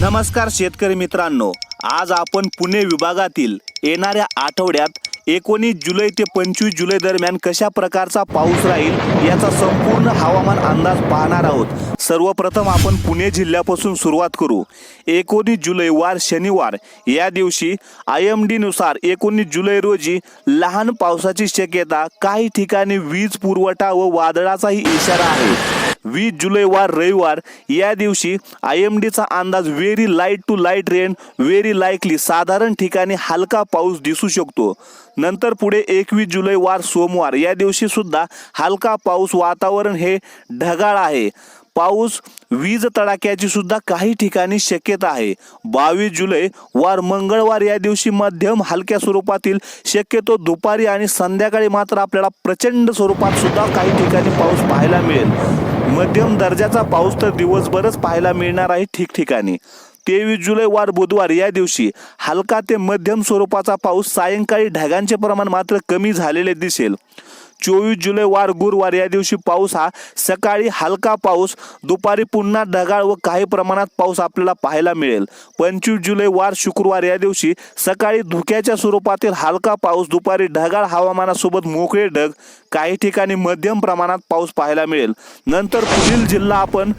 नमस्कार शेतकरी मित्रांनो आज आपण पुणे विभागातील येणाऱ्या आठवड्यात एकोणीस जुलै ते पंचवीस जुलै दरम्यान कशा प्रकारचा पाऊस राहील याचा संपूर्ण हवामान अंदाज पाहणार आहोत. सर्वप्रथम आपण पुणे जिल्ह्यापासून सुरुवात करू. एकोणीस जुलै वार शनिवार या दिवशी आय एम डीनुसार एकोणीस जुलै रोजी लहान पावसाची शक्यता काही ठिकाणी वीज पुरवठा व वादळाचाही इशारा आहे. वीस जुलै वार रविवार या दिवशी आय एम डीचा अंदाज very light to light rain very likely साधारण ठिकाणी हलका पाऊस दिसू शकतो. नंतर पुढे एकवीस जुलै वार सोमवार या दिवशी सुद्धा हलका पाऊस वातावरण हे ढगाळ आहे. पाऊस वीज तडाख्याची सुद्धा काही ठिकाणी शक्यता आहे. बावीस जुलै वार मंगळवार या दिवशी मध्यम हलक्या स्वरूपातील शक्यतो दुपारी आणि संध्याकाळी मात्र आपल्याला प्रचंड स्वरूपात सुद्धा काही ठिकाणी पाऊस पाहायला मिळेल. मध्यम दर्जाचा पाऊस तर दिवसभरच पाहायला मिळणार आहे ठिकठिकाणी. तेवीस जुलै वार बुधवार या दिवशी. हलका ते मध्यम स्वरूपाचा पाऊस सायंकाळी ढगांचे प्रमाण मात्र कमी झालेले दिसेल. चोवीस जुलै वार गुरुवार या दिवशी पाऊस हा. सकाळी हलका पाऊस दुपारी पुन्हा ढगाळ व काही प्रमाणात पाऊस आपल्याला पाहायला मिळेल. पंचवीस जुलै वार शुक्रवार या दिवशी सकाळी धुक्याच्या स्वरूपातील हलका पाऊस दुपारी ढगाळ हवामानासोबत मोकळे ढग काही ठिकाणी मध्यम प्रमाणात पाऊस पाहायला मिळेल. नंतर पुढील जिल्हा आपण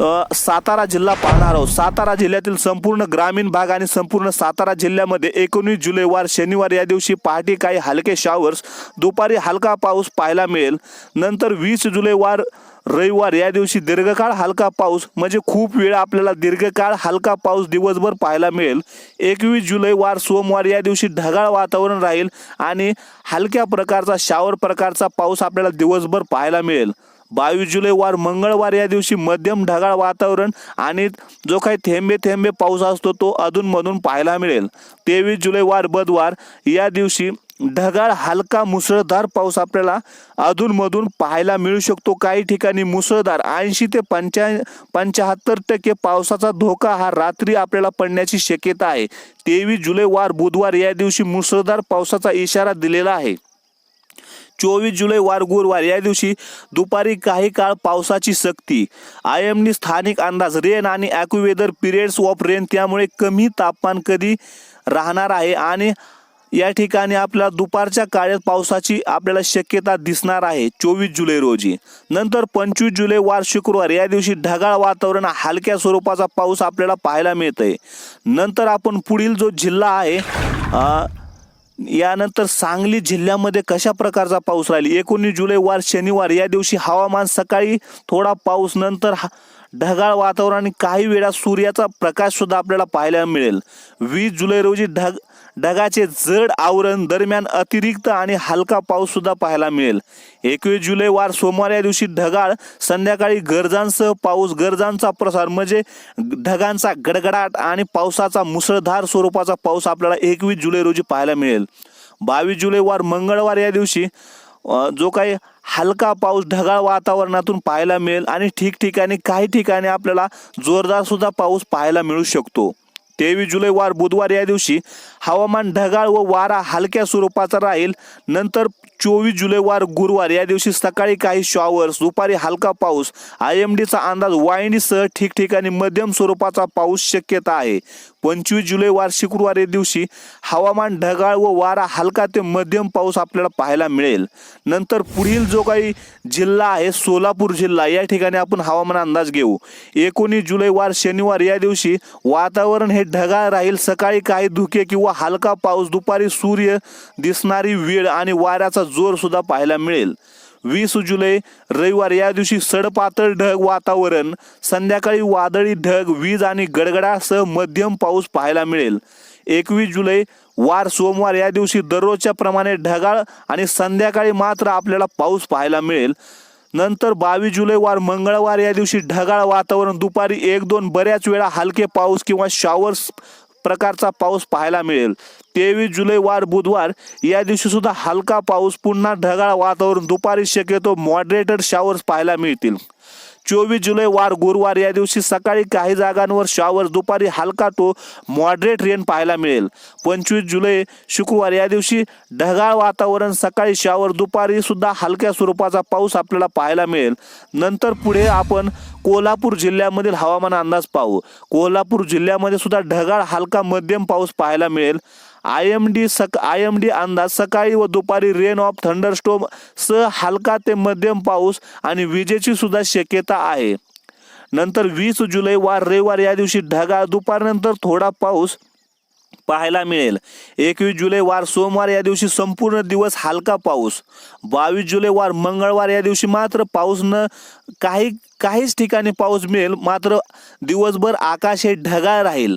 सातारा जिल्हा पाहणार आहोत. सातारा जिल्ह्यातील संपूर्ण ग्रामीण भाग आणि संपूर्ण सातारा जिल्ह्यामध्ये एकोणीस जुलै वार शनिवार या दिवशी पहाटे काही हलके शावर्स दुपारी हलका पाऊस पाहायला मिळेल. नंतर वीस जुलै वार रविवार या दिवशी दीर्घकाळ हलका पाऊस म्हणजे खूप वेळ आपल्याला दीर्घकाळ हलका पाऊस दिवसभर पाहायला मिळेल. एकवीस जुलै वार सोमवार या दिवशी ढगाळ वातावरण राहील आणि हलक्या प्रकारचा शावर प्रकारचा पाऊस आपल्याला दिवसभर पाहायला मिळेल. बावीस जुलै वार मंगळवार या दिवशी मध्यम ढगाळ वातावरण आणि जो काही थेंबे थेंबे पाऊस असतो तो अधूनमधून पाहायला मिळेल. तेवीस जुलै वार बुधवार या दिवशी ढगाळ हलका मुसळधार पाऊस आपल्याला अधूनमधून पाहायला मिळू शकतो. काही ठिकाणी मुसळधार ऐंशी ते पंच्या पंच्याहत्तर टक्के पावसाचा धोका हा रात्री आपल्याला पडण्याची शक्यता आहे. तेवीस जुलै वार बुधवार या दिवशी मुसळधार पावसाचा इशारा दिलेला आहे. चोवीस जुलै वार गुरुवार. या दिवशी दुपारी काही काळ पावसाची सक्ती. आय एम डी स्थानिक अंदाज रेन आणि ॲक्युवेदर पिरियड्स ऑफ रेन त्यामुळे कमी तापमान कधी राहणार आहे आणि या ठिकाणी आपल्याला दुपारच्या काळात पावसाची आपल्याला शक्यता दिसणार आहे चोवीस जुलै रोजी. नंतर पंचवीस जुलै वार शुक्रवार या दिवशी ढगाळ वातावरण हलक्या स्वरूपाचा पाऊस आपल्याला पाहायला मिळतंय. नंतर आपण पुढील जो जिल्हा आहे यानंतर सांगली जिल्ह्यामध्ये कशा प्रकारचा पाऊस राहील? एकोणीस जुलै वार शनिवार या दिवशी हवामान सकाळी थोडा पाऊस नंतर हा- ढगाळ वातावरण आणि काही वेळा सूर्याचा प्रकाश सुद्धा आपल्याला पाहायला मिळेल. वीस जुलै रोजी ढग ढगाचे जड आवरण दरम्यान अतिरिक्त आणि हलका पाऊस सुद्धा पाहायला मिळेल. एकवीस जुलै वार सोमवार या दिवशी ढगाळ संध्याकाळी गरजांसह पाऊस गरजांचा प्रसार म्हणजे ढगांचा गडगडाट आणि पावसाचा मुसळधार स्वरूपाचा पाऊस आपल्याला एकवीस जुलै रोजी पाहायला मिळेल. बावीस जुलै वार मंगळवार या दिवशी जो काही हलका पाऊस ढगाळ वातावरणातून पाहायला मिळेल आणि ठिकठिकाणी काही ठिकाणी आपल्याला जोरदार सुद्धा पाऊस पाहायला मिळू शकतो. तेवीस जुलै वार बुधवार या दिवशी हवामान ढगाळ व वारा हलक्या स्वरूपाचा राहील. नंतर चोवीस जुलै वार गुरुवार या दिवशी सकाळी काही शॉवर्स दुपारी हलका पाऊस आय एम डीचा अंदाज वायंडीसह ठिकठिकाणी मध्यम स्वरूपाचा पाऊस शक्यता आहे. पंचवीस जुलै वार शुक्रवार या दिवशी हवामान ढगाळ व वारा हलका ते मध्यम पाऊस आपल्याला पाहायला मिळेल. नंतर पुढील जो काही जिल्हा आहे सोलापूर जिल्हा या ठिकाणी आपण हवामान अंदाज घेऊ. एकोणीस जुलै वार शनिवार या दिवशी वातावरण हे ढगाळ राहील. सकाळी काही धुके किंवा हलका पाऊस दुपारी सूर्य दिसणारी वेळ आणि वाऱ्याचा जोर सुद्धा पाहायला मिळेल. वीस जुलै रविवार या दिवशी सडपातळ ढग वातावरण संध्याकाळी वादळी ढग वीज आणि गडगडासह मध्यम पाऊस पाहायला मिळेल. एकवीस जुलै वार सोमवार या दिवशी दररोजच्या प्रमाणे ढगाळ आणि संध्याकाळी मात्र आपल्याला पाऊस पाहायला मिळेल. नंतर बावीस जुलै वार मंगळवार या दिवशी ढगाळ वातावरण दुपारी एक दोन बऱ्याच वेळा हलके पाऊस किंवा शॉवर्स प्रकारचा पाऊस पाहायला मिळेल. तेवीस जुलै वार बुधवार या दिवशी सुद्धा हलका पाऊस पुन्हा ढगाळ वातावरण दुपारी शक्यतो मॉडरेटर शावर्स पाहायला मिळतील. चोवीस जुलै वार गुरुवार या दिवशी सकाळी काही जागांवर शॉवर दुपारी हलका तो मॉडरेट रेन पाहायला मिळेल. पंचवीस जुलै शुक्रवार या दिवशी ढगाळ वातावरण सकाळी शावर दुपारी सुद्धा हलक्या स्वरूपाचा पाऊस आपल्याला पाहायला मिळेल. नंतर पुढे आपण कोल्हापूर जिल्ह्यामधील हवामान अंदाज पाहू. कोल्हापूर जिल्ह्यामध्ये सुद्धा ढगाळ हलका मध्यम पाऊस पाहायला मिळेल. आय एम डी सक आय एम डी अंदाज सकाळी व दुपारी रेन ऑफ थंडरस्टोम सह हलका ते मध्यम पाऊस आणि विजेची सुद्धा शक्यता आहे. नंतर वीस जुलै वार रविवार या दिवशी ढगाळ दुपारनंतर थोडा पाऊस पाहायला मिळेल. एकवीस जुलै वार सोमवार या दिवशी संपूर्ण दिवस हलका पाऊस. बावीस जुलै वार मंगळवार या दिवशी मात्र पाऊस न काही काहीच ठिकाणी पाऊस मिळेल मात्र दिवसभर आकाश हे ढगाळ राहील.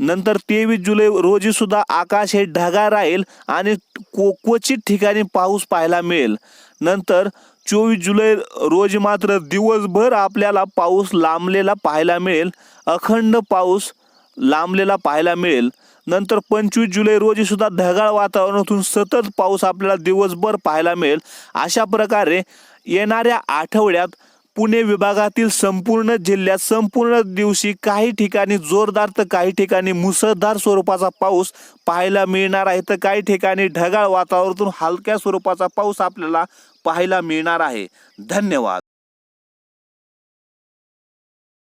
नंतर तेवीस जुलै रोजी सुद्धा आकाश हे ढगाळ राहील आणि को क्वचित ठिकाणी पाऊस पाहायला मिळेल. नंतर चोवीस जुलै रोजी मात्र दिवसभर आपल्याला पाऊस लांबलेला पाहायला मिळेल. अखंड पाऊस लांबलेला पाहायला मिळेल. नंतर पंचवीस जुलै रोजी सुद्धा ढगाळ वातावरणातून सतत पाऊस आपल्याला दिवसभर पाहायला मिळेल. अशा प्रकारे येणाऱ्या आठवड्यात पुणे विभागातील संपूर्ण जिल्ह्यात संपूर्ण दिवशी काही ठिकाणी जोरदार तर काही ठिकाणी मुसळधार स्वरूपाचा पाऊस पाहायला मिळणार आहे. तर काही ठिकाणी ढगाळ वातावरणातून हलक्या स्वरूपाचा पाऊस आपल्याला पाहायला मिळणार आहे. धन्यवाद.